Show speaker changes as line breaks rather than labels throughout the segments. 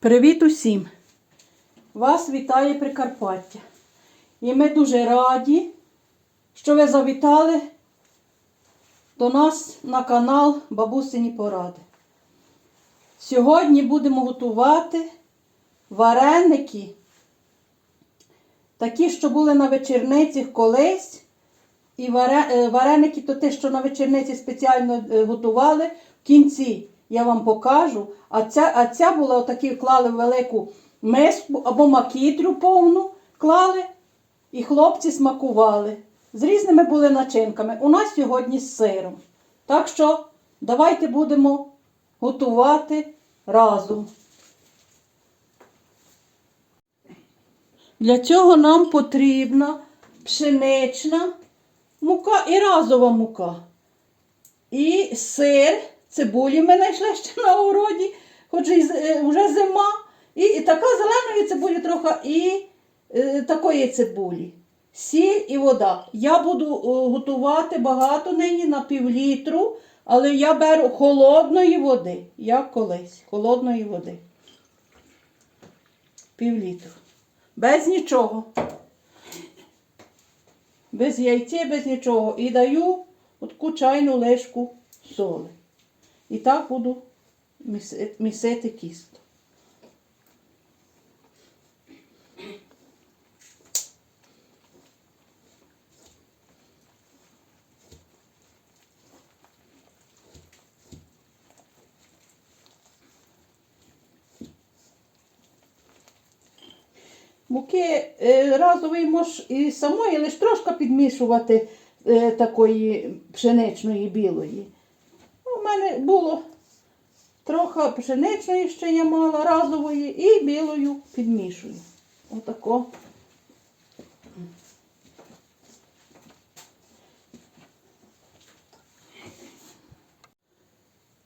Привіт усім! Вас вітає Прикарпаття. І ми дуже раді, що ви завітали до нас на канал Бабусині Поради. Сьогодні будемо готувати вареники, такі, що були на вечірниці колись. І е, вареники, то те, що на вечірниці спеціально е, готували, в кінці я вам покажу. А ця, а ця була отакі клали велику миску або макітрю повну клали, і хлопці смакували. З різними були начинками. У нас сьогодні з сиром. Так що давайте будемо готувати разом. Для цього нам потрібна пшенична мука і разова мука. І сир, цибулі ми знайшли ще на городі, хоч і е, вже зима. І, і така зеленої цибулі трохи, і е, такої цибулі. Сіль і вода. Я буду е, готувати багато нині на півлітру, але я беру холодної води, як колись. Холодної води. Півлітру. Без нічого. Без яйця, без нічого. І даю таку чайну лишку соли. І так буду місити тісто. Муки е, разової мож і самої, лише трошки підмішувати е, такої пшеничної білої. Мене було трохи пшеничної ще я мала, разової, і білою підмішую. Отако.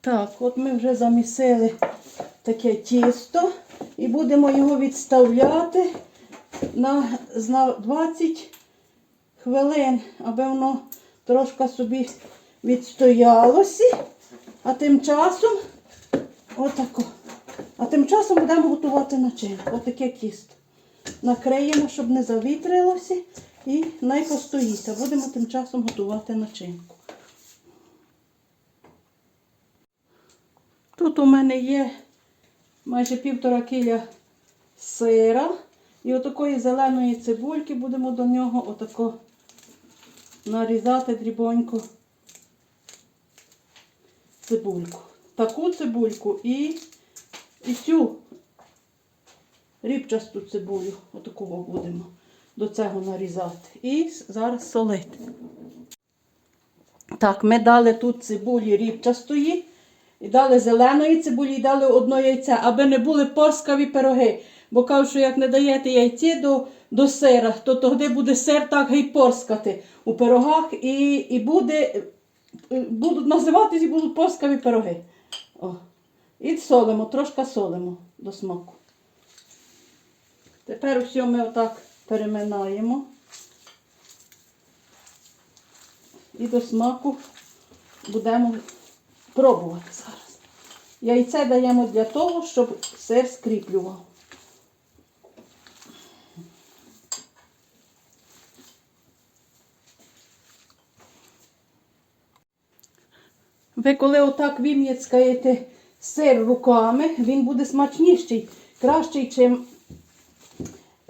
Так, от ми вже замісили таке тісто і будемо його відставляти на, на 20 хвилин, аби воно трошки собі відстоялося. А тим часом отако. А тим часом будемо готувати начинку. Отаке тісто. Накриємо, щоб не завітрилося. І найпостоїть. А будемо тим часом готувати начинку. Тут у мене є майже півтора кіля сира. І отакої зеленої цибульки будемо до нього отако нарізати дрібонько цибульку. Таку цибульку і, і цю рібчасту цибулю, отакого будемо до цього нарізати. І зараз солити. Так, ми дали тут цибулі рібчастої. І дали зеленої цибулі, і дали одно яйце, аби не були порскаві пироги. Бо кажуть, що як не даєте яйце до, до сира, то тоді буде сир так гей порскати у пирогах і, і буде, будуть називатися і будуть порскаві пироги. О. І солимо, трошки солимо до смаку. Тепер все ми отак переминаємо. І до смаку будемо пробувати зараз. Яйце даємо для того, щоб сир скріплював. Ви коли отак вим'яцькаєте сир руками, він буде смачніший, кращий, чим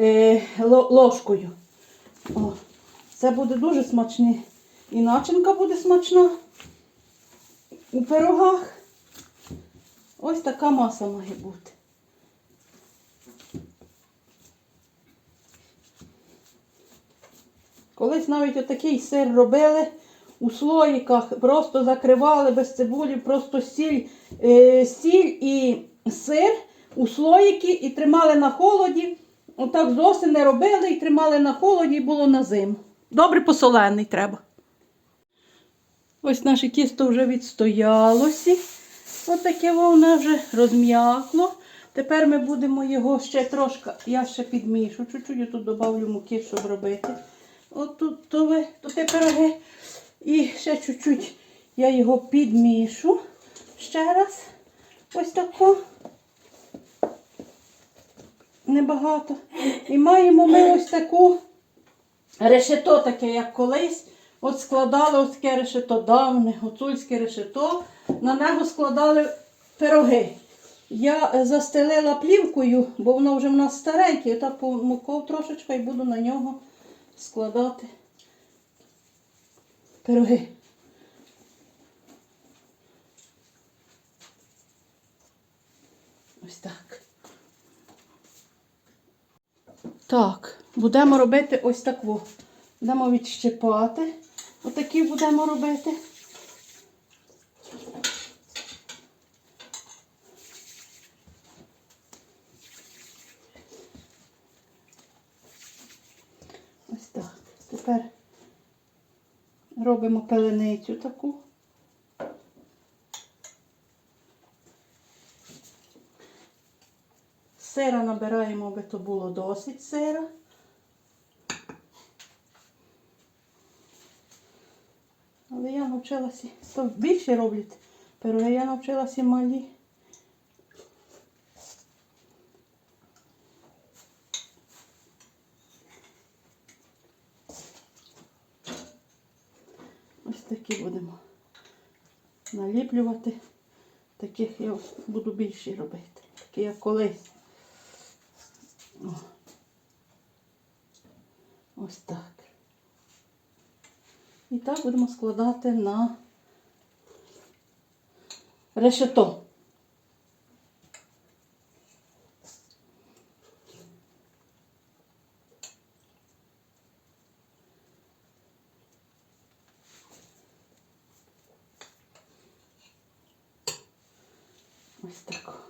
е, ложкою. О, це буде дуже смачне. І начинка буде смачна у пирогах. Ось така маса має бути. Колись навіть отакий сир робили у слоїках, просто закривали без цибулі, просто сіль, е, сіль і сир у слоїки і тримали на холоді. Отак з осени робили і тримали на холоді і було на зиму. Добре посолений треба. Ось наше тісто вже відстоялося. Ось таке воно вже розм'якло. Тепер ми будемо його ще трошки, я ще підмішу, чуть-чуть я тут додавлю муки, щоб робити. От тут то ви, то те пироги. І ще чуть-чуть я його підмішу ще раз. Ось тако. небагато. І маємо ми ось таку решето таке, як колись. От складали ось таке решето давне, гуцульське решето. На нього складали пироги. Я застелила плівкою, бо воно вже в нас стареньке, я так помуков трошечки і буду на нього складати пироги. Ось так. Так, будемо робити ось так. Будемо відщипати. Отакі будемо робити. Ось так. Тепер робимо пеленицю таку. Сира набираємо, аби то було досить сира. Але я навчилася, то більше роблять але я навчилася малі. Такі будемо наліплювати. Таких я буду більше робити. Такі як колись. О. Ось так. І так будемо складати на решето. Ось так.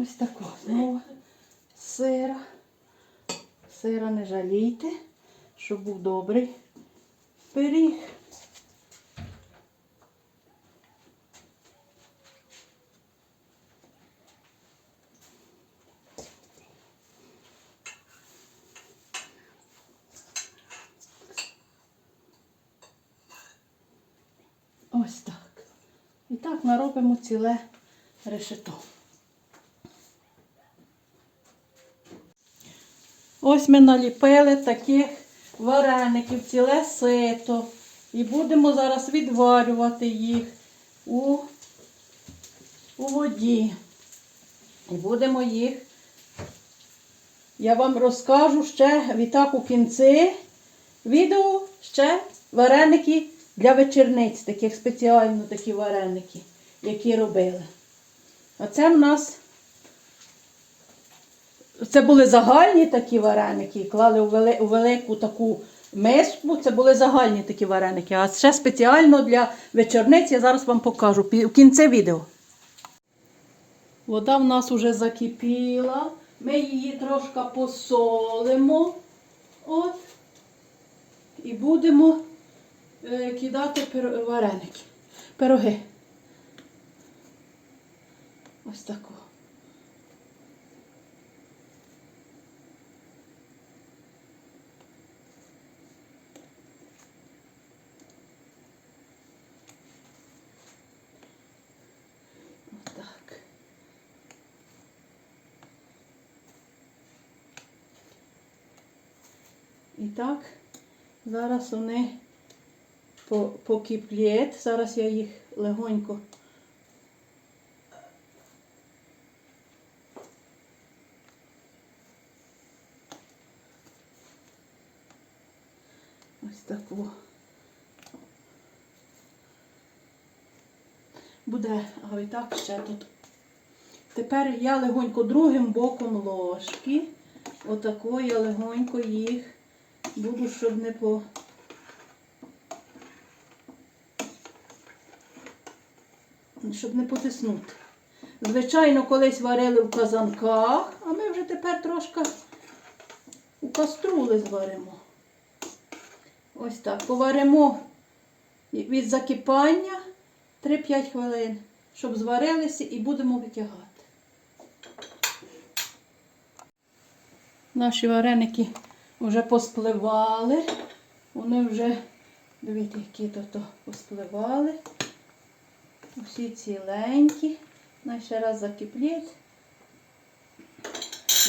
Ось таку знову сира. Сира не жалійте, щоб був добрий пиріг. Ось так. І так наробимо ціле решето. Ось ми наліпили таких вареників, ціле сито. І будемо зараз відварювати їх у, у воді. І будемо їх. Я вам розкажу ще відтак у кінці відео ще вареники для вечорниць, таких спеціально такі вареники, які робили. А це в нас це були загальні такі вареники, клали у, велику таку миску. Це були загальні такі вареники. А ще спеціально для вечорниць я зараз вам покажу в кінці відео. Вода в нас вже закипіла. Ми її трошки посолимо. От. І будемо е, кидати вареники. Пироги. Ось тако. Так. І так, зараз вони по- Зараз я їх легонько. Ось так. О. Буде, а і так ще тут. Тепер я легонько другим боком ложки. Отако я легонько їх буду, щоб не по. Щоб не потиснути. Звичайно, колись варили в казанках, а ми вже тепер трошки у каструли зваримо. Ось так. Поваримо від закипання 3-5 хвилин, щоб зварилися і будемо витягати. Наші вареники вже поспливали. Вони вже, дивіться, які то поспливали. Усі ціленькі. Най ще раз закиплять.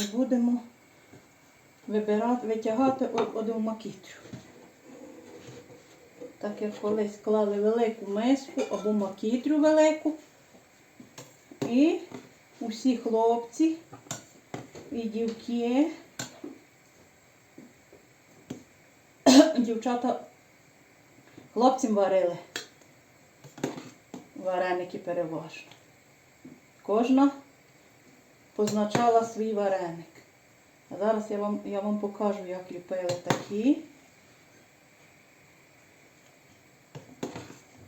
І будемо вибирати, витягати одну макітрю. Так як колись клали велику миску або макітрю велику. І усі хлопці і дівки, дівчата хлопцям варили вареники переважно. Кожна позначала свій вареник. А зараз я вам, я вам покажу, як ліпили такі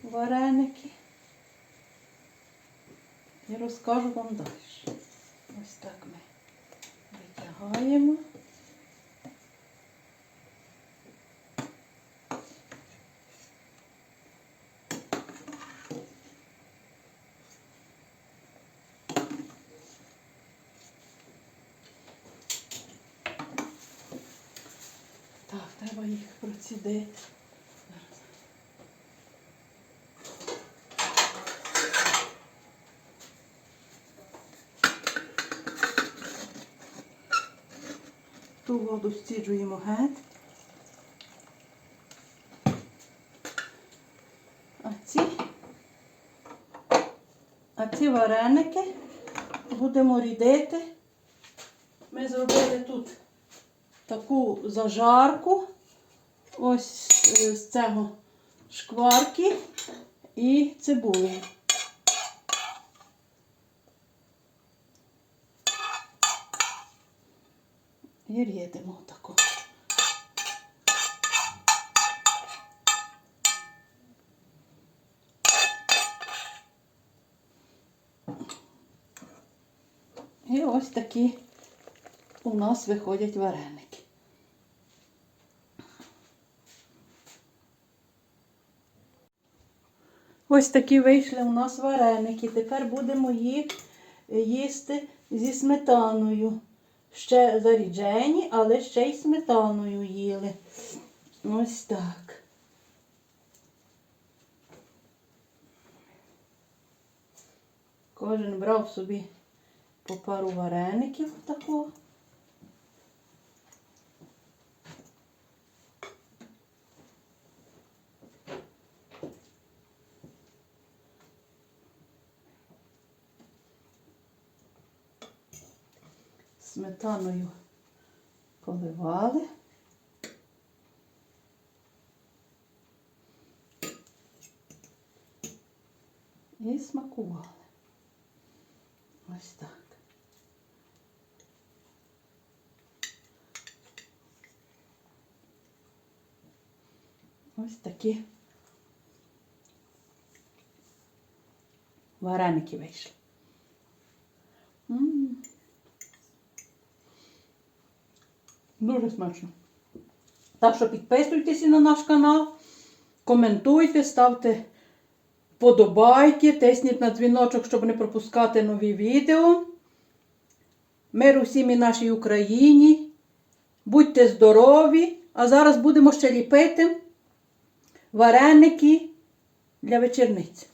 вареники. І розкажу вам далі. Ось так ми витягаємо. Так, треба їх процідити. Ту воду стіджуємо геть. А ці, а ці вареники будемо рідити. Ми зробили тут таку зажарку. Ось е, з цього шкварки і цибулі. І рідимо таку. І ось такі у нас виходять вареники. Ось такі вийшли у нас вареники. Тепер будемо їх їсти зі сметаною. Ще заріджені, але ще й сметаною їли. Ось так. Кожен брав собі по пару вареників такого. Сметаною поливали. І смакували. Ось так. Ось такі вареники вийшли. М. Дуже смачно. Так що підписуйтесь на наш канал, коментуйте, ставте подобайки, тисніть на дзвіночок, щоб не пропускати нові відео. Мир усім і нашій Україні. Будьте здорові! А зараз будемо ще ліпити вареники для вечерниць.